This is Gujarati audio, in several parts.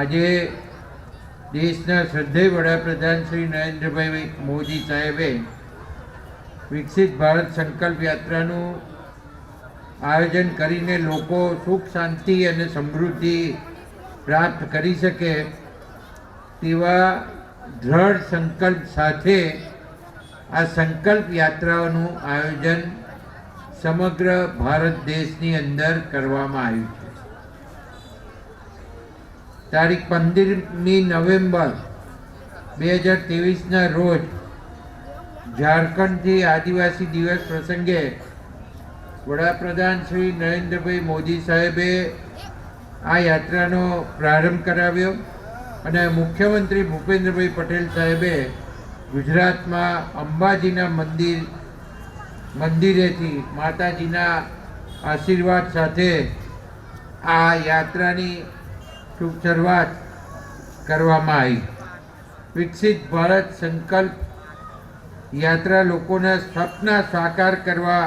આજે દેશના શ્રદ્ધેય વડાપ્રધાન શ્રી નરેન્દ્રભાઈ મોદી સાહેબે વિકસિત ભારત સંકલ્પ યાત્રાનું આયોજન કરીને લોકો સુખ, શાંતિ અને સમૃદ્ધિ પ્રાપ્ત કરી શકે તેવા દ્રઢ સંકલ્પ સાથે આ સંકલ્પ યાત્રાઓનું આયોજન સમગ્ર ભારત દેશની અંદર કરવામાં આવ્યું છે. તારીખ પંદરમી નવેમ્બર બે હજાર ત્રેવીસના રોજ ઝારખંડથી આદિવાસી દિવસ પ્રસંગે વડાપ્રધાન શ્રી નરેન્દ્રભાઈ મોદી સાહેબે આ યાત્રાનો પ્રારંભ કરાવ્યો અને મુખ્યમંત્રી ભૂપેન્દ્રભાઈ પટેલ સાહેબે ગુજરાતમાં અંબાજીના મંદિર, મંદિરેથી માતાજીના આશીર્વાદ સાથે આ યાત્રાની શુભ શરૂઆત કરવામાં આવી. વિકસિત ભારત સંકલ્પ યાત્રા લોકોના સપના સાકાર કરવા,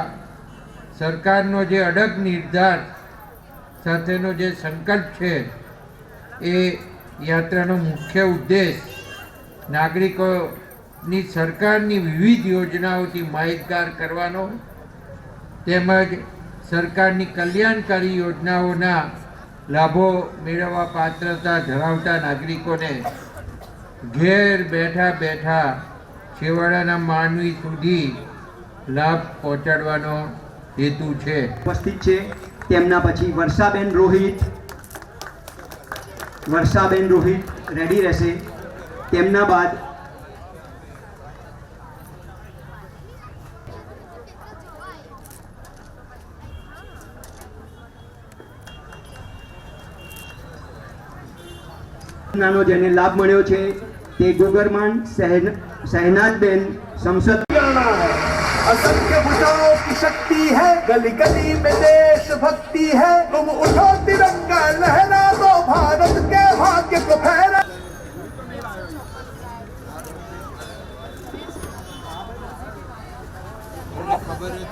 સરકારનો જે અડગ નિર્ધાર સાથેનો જે સંકલ્પ છે, એ યાત્રાનો મુખ્ય ઉદ્દેશ નાગરિકોની સરકારની વિવિધ યોજનાઓથી માહિતગાર કરવાનો, તેમજ સરકારની કલ્યાણકારી યોજનાઓના લાભો મેળવવા પાત્રતા ધરાવતા નાગરિકોને ઘેર બેઠા બેઠા છેવાડાના માનવી સુધી લાભ પહોંચાડવાનો હેતુ છે. ઉપસ્થિત છે. તેમના પછી વર્ષાબેન રોહિત. વર્ષાબેન રોહિત રેડી રહેશે. તેમના બાદ નાનો જેને લાભ મળ્યો છે તે ગુગરમાન શહેનાજબેન સંસદ असंख्य भुजाओं की शक्ति है गली गली में देश भक्ति है। तुम उठो तिरंगा लहरा दो भारत के भाग्य को फहरा खबर है